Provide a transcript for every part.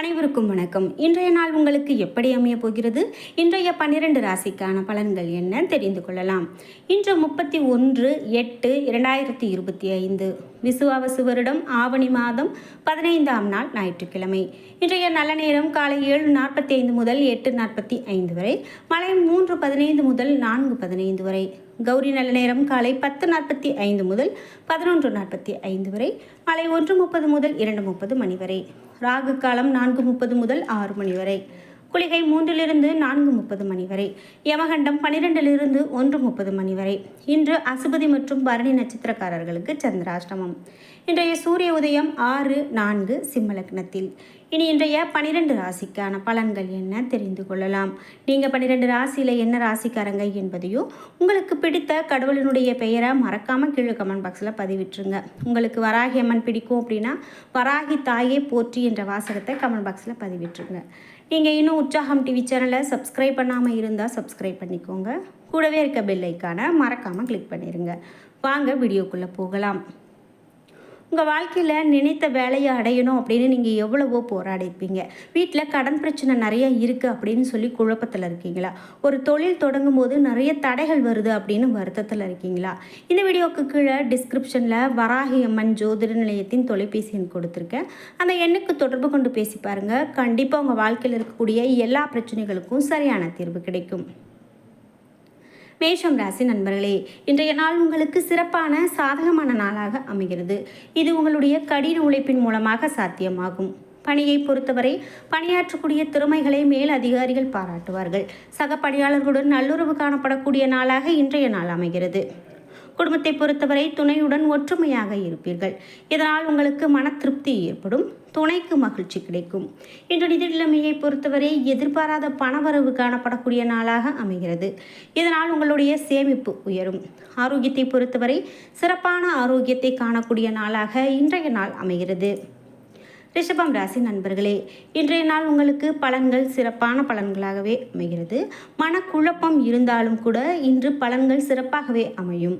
அனைவருக்கும் வணக்கம். இன்றைய நாள் உங்களுக்கு எப்படி அமைய போகிறது? இன்றைய பன்னிரண்டு ராசிக்கான பலன்கள் என்ன? தெரிந்து கொள்ளலாம். இன்று முப்பத்தி ஒன்று எட்டு இரண்டாயிரத்தி இருபத்தி ஐந்து. விசுவாவசு வருடம் ஆவணி மாதம் பதினைந்தாம் நாள் ஞாயிற்றுக்கிழமை. இன்றைய நல்ல நேரம் காலை ஏழு நாற்பத்தி ஐந்து முதல் எட்டு நாற்பத்தி ஐந்து வரை. மலை மூன்று பதினைந்து முதல் நான்கு பதினைந்து வரை. கௌரி நல்ல நேரம் காலை பத்து நாற்பத்தி ஐந்து முதல் பதினொன்று நாற்பத்தி ஐந்து வரை. மாலை ஒன்று முப்பது முதல் இரண்டு முப்பது மணி வரை. ராகு காலம் நான்கு முப்பது முதல் ஆறு மணி வரை. குளிகை மூன்றிலிருந்து நான்கு முப்பது மணி வரை. யமகண்டம் பன்னிரெண்டிலிருந்து ஒன்று முப்பது மணி வரை. இன்று அசுபதி மற்றும் பரணி நட்சத்திரக்காரர்களுக்கு சந்திராஷ்டமம். இன்றைய சூரிய உதயம் ஆறு நான்கு சிம்மலக்னத்தில் இனி இன்றைய பனிரெண்டு ராசிக்கான பலன்கள் என்ன தெரிந்து கொள்ளலாம். நீங்கள் பன்னிரெண்டு ராசியில் என்ன ராசிக்காரங்க என்பதையும் உங்களுக்கு பிடித்த கடவுளினுடைய பெயரை மறக்காமல் கீழே கமெண்ட் பாக்ஸில் பதிவிட்டுருங்க. உங்களுக்கு வராகி அம்மன் பிடிக்கும் அப்படின்னா வராகி தாயே போற்றி என்ற வாசகத்தை கமெண்ட் பாக்ஸில் பதிவிட்டுருங்க. நீங்கள் இன்னும் உற்சாகம் டிவி சேனலை சப்ஸ்கிரைப் பண்ணாமல் இருந்தால் சப்ஸ்கிரைப் பண்ணிக்கோங்க. கூடவே இருக்க பெல் மறக்காமல் கிளிக் பண்ணிடுங்க வாங்க வீடியோக்குள்ளே போகலாம். உங்கள் வாழ்க்கையில் நினைத்த வேலையை அடையணும் அப்படின்னு நீங்கள் எவ்வளவோ போராடிப்பீங்க வீட்டில் கடன் பிரச்சனை நிறைய இருக்குது அப்படின்னு சொல்லி குழப்பத்தில் இருக்கீங்களா? ஒரு தொழில் தொடங்கும் போது நிறைய தடைகள் வருது அப்படின்னு வருத்தத்தில் இருக்கீங்களா? இந்த வீடியோவுக்கு கீழே டிஸ்கிரிப்ஷனில் வராகி அம்மன் ஜோதிட நிலையத்தின் தொலைபேசி எண் கொடுத்துருக்கேன். அந்த எண்ணுக்கு தொடர்பு கொண்டு பேசி பாருங்கள் கண்டிப்பாக உங்கள் வாழ்க்கையில் இருக்கக்கூடிய எல்லா பிரச்சனைகளுக்கும் சரியான தீர்வு கிடைக்கும். மேஷம் ராசி நண்பர்களே இன்றைய நாள் உங்களுக்கு சிறப்பான சாதகமான நாளாக அமைகிறது. இது உங்களுடைய கடின உழைப்பின் மூலமாக சாத்தியமாகும். பணியை பொறுத்தவரை பணியாற்றக்கூடிய திறமைகளை மேல் அதிகாரிகள் பாராட்டுவார்கள். சக பணியாளர்களுடன் நல்லுறவு காணப்படக்கூடிய நாளாக இன்றைய நாள் அமைகிறது. குடும்பத்தை பொறுத்தவரை துணையுடன் ஒற்றுமையாக இருப்பீர்கள். இதனால் உங்களுக்கு மன திருப்தி ஏற்படும் துணைக்கு மகிழ்ச்சி கிடைக்கும். இன்று நிதி நிலைமையை பொறுத்தவரை எதிர்பாராத பணவரவு காணப்படக்கூடிய நாளாக அமைகிறது. இதனால் உங்களுடைய சேமிப்பு உயரும். ஆரோக்கியத்தை பொறுத்தவரை சிறப்பான ஆரோக்கியத்தை காணக்கூடிய நாளாக இன்றைய நாள் அமைகிறது. ரிஷபம் ராசி நண்பர்களே இன்றைய நாள் உங்களுக்கு பலன்கள் சிறப்பான பலன்களாகவே அமைகிறது. மனக்குழப்பம் இருந்தாலும் கூட இன்று பலன்கள் சிறப்பாகவே அமையும்.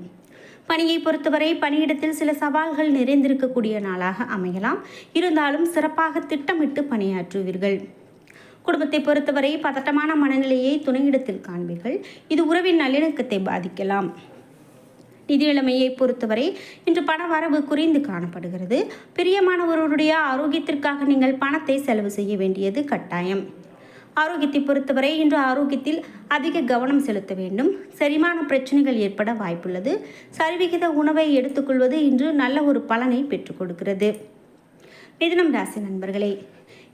பணியை பொறுத்தவரை பணியிடத்தில் சில சவால்கள் நிறைந்திருக்கக்கூடிய நாளாக அமையலாம். இருந்தாலும் சிறப்பாக திட்டமிட்டு பணியாற்றுவீர்கள். குடும்பத்தை பொறுத்தவரை பதட்டமான மனநிலையை துணையிடத்தில் காண்பீர்கள். இது உறவின் நல்லிணக்கத்தை பாதிக்கலாம். நிதி நிலைமையை பொறுத்தவரை இன்று பண வரவு குறைந்து காணப்படுகிறது. பிரியமானவருடைய ஆரோக்கியத்திற்காக நீங்கள் பணத்தை செலவு செய்ய வேண்டியது கட்டாயம். ஆரோக்கியத்தை பொறுத்தவரை இன்று ஆரோக்கியத்தில் அதிக கவனம் செலுத்த வேண்டும். செரிமான பிரச்சனைகள் ஏற்பட வாய்ப்புள்ளது. சரிவிகித உணவை எடுத்துக்கொள்வது இன்று நல்ல ஒரு பலனை பெற்றுக் கொடுக்கிறது. மிதனம் ராசி நண்பர்களே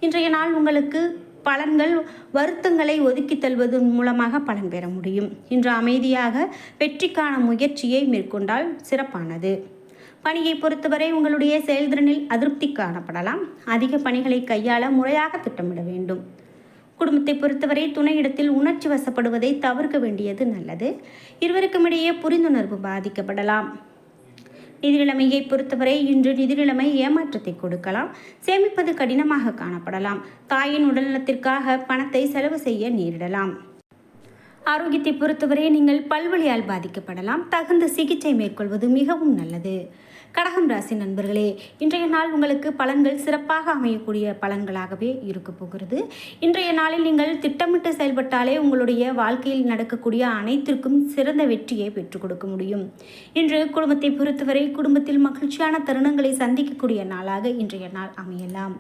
இன்றைய நாள் உங்களுக்கு பலன்கள் வருத்தங்களை ஒதுக்கி தள்வதன் மூலமாக பலன் பெற முடியும். இன்று அமைதியாக வெற்றிக்கான முயற்சியை மேற்கொண்டால் சிறப்பானது. பணியை பொறுத்தவரை உங்களுடைய செயல்திறனில் அதிருப்தி காணப்படலாம். அதிக பணிகளை கையாள முறையாக திட்டமிட வேண்டும். குடும்பத்தை பொறுத்தவரை துணையிடத்தில் உணர்ச்சி வசப்படுவதை தவிர்க்க வேண்டியது நல்லது. இருவருக்கும் இடையே புரிந்துணர்வு பாதிக்கப்படலாம். நிதிநிலைமையை பொறுத்தவரை இன்று நிதிநிலைமை ஏமாற்றத்தை கொடுக்கலாம். சேமிப்பது கடினமாக காணப்படலாம். தாயின் உடல்நலத்திற்காக பணத்தை செலவு செய்ய நேரிடலாம். ஆரோக்கியத்தை பொறுத்தவரை நீங்கள் பல்வழியால் பாதிக்கப்படலாம். தகுந்த சிகிச்சை மேற்கொள்வது மிகவும் நல்லது. கடகம் ராசி நண்பர்களே இன்றைய நாள் உங்களுக்கு பலன்கள் சிறப்பாக அமையக்கூடிய பலன்களாகவே இருக்க போகிறது. இன்றைய நாளில் நீங்கள் திட்டமிட்டு செயல்பட்டாலே உங்களுடைய வாழ்க்கையில் நடக்கக்கூடிய அனைத்திற்கும் சிறந்த வெற்றியை பெற்றுக் கொடுக்க முடியும். இன்று குடும்பத்தை பொறுத்தவரை குடும்பத்தில் மகிழ்ச்சியான தருணங்களை சந்திக்கக்கூடிய நாளாக இன்றைய நாள் அமையலாம்.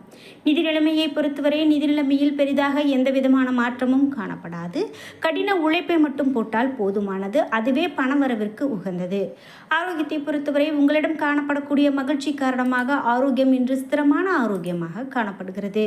நிதி நிலைமையை பொறுத்தவரை நிதி நிலைமையில் பெரிதாக எந்த விதமான மாற்றமும் காணப்படாது. கடின உழைப்பை மட்டும் போட்டால் போதுமானது. அதுவே பணவரவிற்கு உகந்தது. ஆரோக்கியத்தை பொறுத்தவரை உங்களிடம் காண காணப்படக்கூடிய மகிழ்ச்சி காரணமாக ஆரோக்கியம் இன்று ஸ்திரமான ஆரோக்கியமாக காணப்படுகிறது.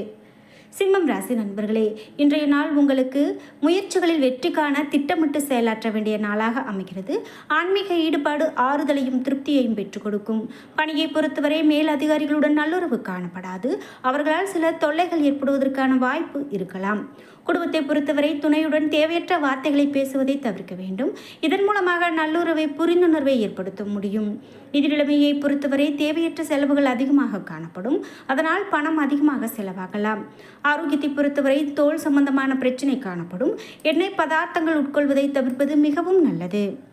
சிம்மம் ராசி நண்பர்களே இன்றைய நாள் உங்களுக்கு முயற்சிகளில் வெற்றி காண திட்டமிட்டு செயலாற்ற வேண்டிய நாளாக அமைகிறது. ஆன்மீக ஈடுபாடு ஆறுதலையும் திருப்தியையும் பெற்றுக் கொடுக்கும். பணியை பொறுத்தவரை மேல் அதிகாரிகளுடன் நல்லுறவு காணப்படாது. அவர்களால் சில தொல்லைகள் ஏற்படுவதற்கான வாய்ப்பு இருக்கலாம். குடும்பத்தை பொறுத்தவரை துணையுடன் தேவையற்ற வார்த்தைகளை பேசுவதை தவிர்க்க வேண்டும். இதன் மூலமாக நல்லுறவை புரிந்துணர்வை ஏற்படுத்த முடியும். நிதி நிலைமையை பொறுத்தவரை தேவையற்ற செலவுகள் அதிகமாக காணப்படும். அதனால் பணம் அதிகமாக செலவாகலாம். ஆரோக்கியத்தை பொறுத்தவரை தோல் சம்பந்தமான பிரச்சனை காணப்படும். எண்ணெய் பதார்த்தங்கள் உட்கொள்வதை தவிர்ப்பது மிகவும் நல்லது.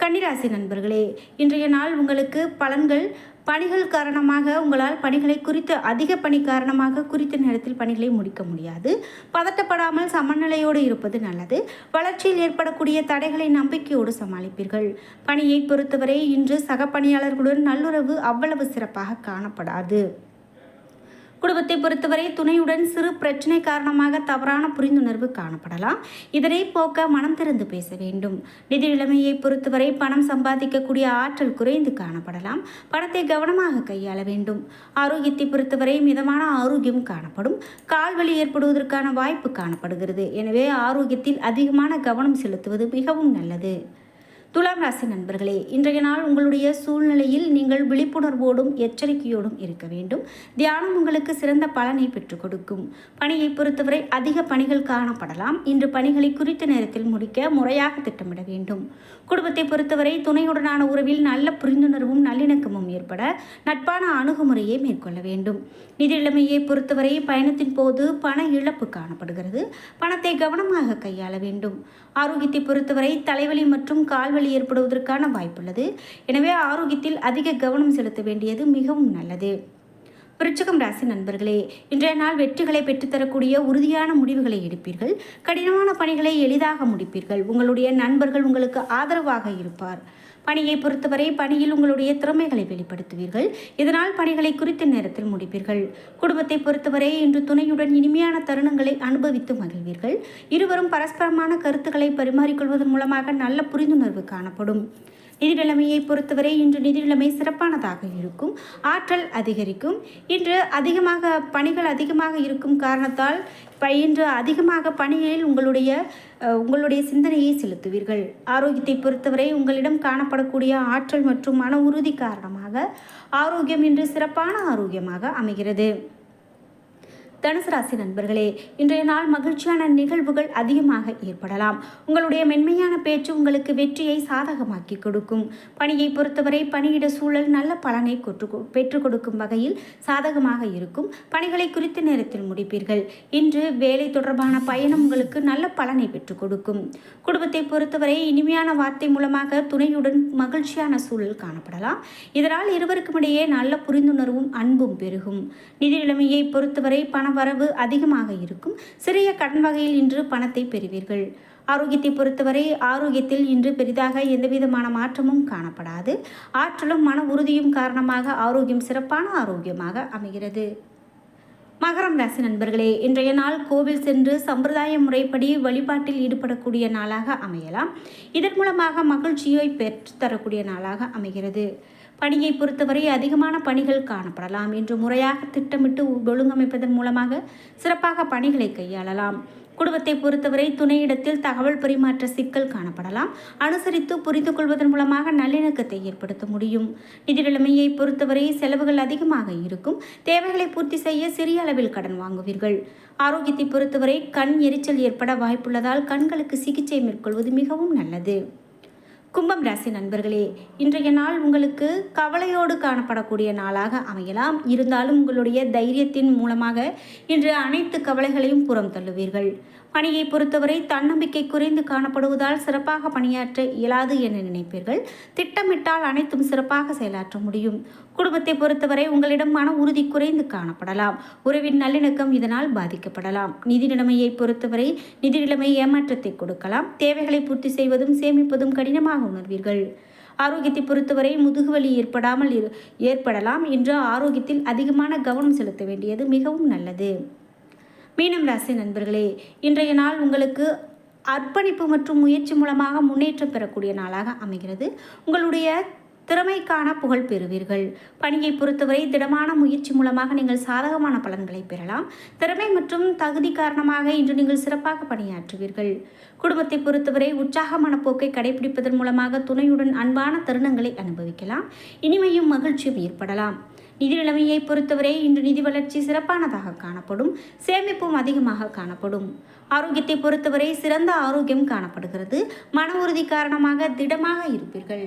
கன்னிராசி நண்பர்களே இன்றைய நாள் உங்களுக்கு பலன்கள் பணிகள் காரணமாக உங்களால் பணிகளை குறித்து அதிக பணி காரணமாக குறித்த நேரத்தில் பணிகளை முடிக்க முடியாது. பதட்டப்படாமல் சமநிலையோடு இருப்பது நல்லது. வளர்ச்சியில் ஏற்படக்கூடிய தடைகளை நம்பிக்கையோடு சமாளிப்பீர்கள். பணியை பொறுத்தவரை இன்று சக பணியாளர்களுடன் நல்லுறவு அவ்வளவு சிறப்பாக காணப்படாது. குடும்பத்தை பொறுத்தவரை துணையுடன் சிறு பிரச்சனை காரணமாக தவறான புரிந்துணர்வு காணப்படலாம். இதனை போக்க மனம் திறந்து பேச வேண்டும். நிதி நிலைமையை பொறுத்தவரை பணம் சம்பாதிக்கக்கூடிய ஆற்றல் குறைந்து காணப்படலாம். பணத்தை கவனமாக கையாள வேண்டும். ஆரோக்கியத்தை பொறுத்தவரை மிதமான ஆரோக்கியம் காணப்படும். கால்வலி ஏற்படுவதற்கான வாய்ப்பு காணப்படுகிறது. எனவே ஆரோக்கியத்தில் அதிகமான கவனம் செலுத்துவது மிகவும் நல்லது. துலாம் ராசி நண்பர்களே இன்றைய நாள் உங்களுடைய சூழ்நிலையில் நீங்கள் விழிப்புணர்வோடும் எச்சரிக்கையோடும் இருக்க வேண்டும். தியானம் உங்களுக்கு சிறந்த பலனை பெற்றுக் கொடுக்கும். பணியை பொறுத்தவரை அதிக பணிகள் காணப்படலாம். இன்று பணிகளை குறித்த நேரத்தில் முடிக்க முறையாக திட்டமிட வேண்டும். குடும்பத்தை பொறுத்தவரை துணையுடனான உறவில் நல்ல புரிந்துணர்வும் நல்லிணக்கமும் ஏற்பட நட்பான அணுகுமுறையை மேற்கொள்ள வேண்டும். நிதி நிலைமையை பொறுத்தவரை பயணத்தின் போது பண இழப்பு காணப்படுகிறது. பணத்தை கவனமாக கையாள வேண்டும். ஆரோக்கியத்தை பொறுத்தவரை தலைவலி மற்றும் கால்வலி ஏற்படுவதற்கான வாய்ப்புள்ளது. எனவே ஆரோக்கியத்தில் அதிக கவனம் செலுத்த வேண்டியது மிகவும் நல்லது. விருச்சகம் ராசி நண்பர்களே இன்றைய நாள் வெற்றிகளை பெற்றுத்தரக்கூடிய உறுதியான முடிவுகளை எடுப்பீர்கள். கடினமான பணிகளை எளிதாக முடிப்பீர்கள். உங்களுடைய நண்பர்கள் உங்களுக்கு ஆதரவாக இருப்பார். பணியை பொறுத்தவரை பணியில் உங்களுடைய திறமைகளை வெளிப்படுத்துவீர்கள். இதனால் பணிகளை குறித்த நேரத்தில் முடிப்பீர்கள். குடும்பத்தை பொறுத்தவரை இன்று துணையுடன் இனிமையான தருணங்களை அனுபவித்து மகிழ்வீர்கள். இருவரும் பரஸ்பரமான கருத்துக்களை பரிமாறிக்கொள்வதன் மூலமாக நல்ல புரிந்துணர்வு காணப்படும். நிதி நிலைமையை பொறுத்தவரை இன்று நிதி நிலைமை சிறப்பானதாக இருக்கும். ஆற்றல் அதிகரிக்கும். இன்று அதிகமாக பணிகள் அதிகமாக இருக்கும் காரணத்தால் பயின்று இன்று அதிகமாக பணிகளில் உங்களுடைய உங்களுடைய சிந்தனையை செலுத்துவீர்கள். ஆரோக்கியத்தை பொறுத்தவரை உங்களிடம் காணப்படக்கூடிய ஆற்றல் மற்றும் மன உறுதி காரணமாக ஆரோக்கியம் இன்று சிறப்பான ஆரோக்கியமாக அமைகிறது. தனுசு ராசி நண்பர்களே இன்றைய நாள் மகிழ்ச்சியான நிகழ்வுகள் அதிகமாக ஏற்படலாம். உங்களுடைய மென்மையான பேச்சு உங்களுக்கு வெற்றியை சாதகமாக்கி கொடுக்கும். பணியை பொறுத்தவரை பணியிட சூழல் நல்ல பலனை பெற்றுக் கொடுக்கும் வகையில் சாதகமாக இருக்கும். பணிகளை குறித்த நேரத்தில் முடிப்பீர்கள். இன்று வேலை தொடர்பான பயணம் உங்களுக்கு நல்ல பலனை பெற்றுக் கொடுக்கும். குடும்பத்தை பொறுத்தவரை இனிமையான வார்த்தை மூலமாக துணையுடன் மகிழ்ச்சியான சூழல் காணப்படலாம். இதனால் இருவருக்கும் இடையே நல்ல புரிந்துணர்வும் அன்பும் பெருகும். நிதி நிலைமையை பொறுத்தவரை பணவரவு அதிகமாக இருக்கும். சிறிய கடன் வகையில் இன்று பணத்தை பெறுவீர்கள். ஆரோக்கியத்தை பொறுத்தவரை ஆரோக்கியத்தில் இன்று பெரிதாக எந்தவிதமான மாற்றமும் காணப்படாது. ஆற்றலும் மன உறுதியும் காரணமாக ஆரோக்கியம் சிறப்பான ஆரோக்கியமாக அமைகிறது. மகரம் ராசி நண்பர்களே இன்றைய நாள் கோவில் சென்று சம்பிரதாய முறைப்படி வழிபாட்டில் ஈடுபடக்கூடிய நாளாக அமையலாம். இதன் மூலமாக மகிழ்ச்சியை பெற்றுத்தரக்கூடிய நாளாக அமைகிறது. பணியை பொறுத்தவரை அதிகமான பணிகள் காணப்படலாம் என்று முறையாக திட்டமிட்டு ஒழுங்கமைப்பதன் மூலமாக சிறப்பாக பணிகளை கையாளலாம். குடும்பத்தை பொறுத்தவரை துணையிடத்தில் தகவல் பரிமாற்ற சிக்கல் காணப்படலாம். அனுசரித்து புரிந்து கொள்வதன் மூலமாக நல்லிணக்கத்தை ஏற்படுத்த முடியும். நிதி நிலைமையை பொறுத்தவரை செலவுகள் அதிகமாக இருக்கும். தேவைகளை பூர்த்தி செய்ய சிறிய அளவில் கடன் வாங்குவீர்கள். ஆரோக்கியத்தை பொறுத்தவரை கண் எரிச்சல் ஏற்பட வாய்ப்புள்ளதால் கண்களுக்கு சிகிச்சை மேற்கொள்வது மிகவும் நல்லது. கும்பம் ராசி நண்பர்களே இன்றைய நாள் உங்களுக்கு கவலையோடு காணப்படக்கூடிய நாளாக அமையலாம். இருந்தாலும் உங்களுடைய தைரியத்தின் மூலமாக இன்று அனைத்து கவலைகளையும் புறம் தள்ளுவீர்கள். பணியை பொறுத்தவரை தன்னம்பிக்கை குறைந்து காணப்படுவதால் சிறப்பாக பணியாற்ற இயலாது என நினைப்பீர்கள். திட்டமிட்டால் அனைத்தும் சிறப்பாக செயலாற்ற முடியும். குடும்பத்தை பொறுத்தவரை உங்களிடம் மன உறுதி குறைந்து காணப்படலாம். உறவின் நல்லிணக்கம் இதனால் பாதிக்கப்படலாம். நிதி நிலைமையை பொறுத்தவரை நிதி நிலைமை ஏமாற்றத்தை கொடுக்கலாம். தேவைகளை பூர்த்தி செய்வதும் சேமிப்பதும் கடினமாக உணர்வீர்கள். ஆரோக்கியத்தை பொறுத்தவரை முதுகுவலி ஏற்படாமல் ஏற்படலாம். என்று ஆரோக்கியத்தில் அதிகமான கவனம் செலுத்த வேண்டியது மிகவும் நல்லது. மீனம் ராசி நண்பர்களே இன்றைய நாள் உங்களுக்கு அர்ப்பணிப்பு மற்றும் முயற்சி மூலமாக முன்னேற்றம் பெறக்கூடிய நாளாக அமைகிறது. உங்களுடைய திறமைக்கான புகழ் பெறுவீர்கள். பணியை பொறுத்தவரை திடமான முயற்சி மூலமாக நீங்கள் சாதகமான பலன்களை பெறலாம். திறமை மற்றும் தகுதி காரணமாக இன்று நீங்கள் சிறப்பாக பணியாற்றுவீர்கள். குடும்பத்தை பொறுத்தவரை உற்சாகமான போக்கை கடைபிடிப்பதன் மூலமாக துணையுடன் அன்பான தருணங்களை அனுபவிக்கலாம். இனிமையும் மகிழ்ச்சியும் ஏற்படலாம். நிதி நிலைமையை பொறுத்தவரை இன்று நிதி வளர்ச்சி சிறப்பானதாக காணப்படும் சேமிப்பும் அதிகமாக காணப்படும். ஆரோக்கியத்தை பொறுத்தவரை சிறந்த ஆரோக்கியம் காணப்படுகிறது. மன உறுதி காரணமாக திடமாக இருப்பீர்கள்.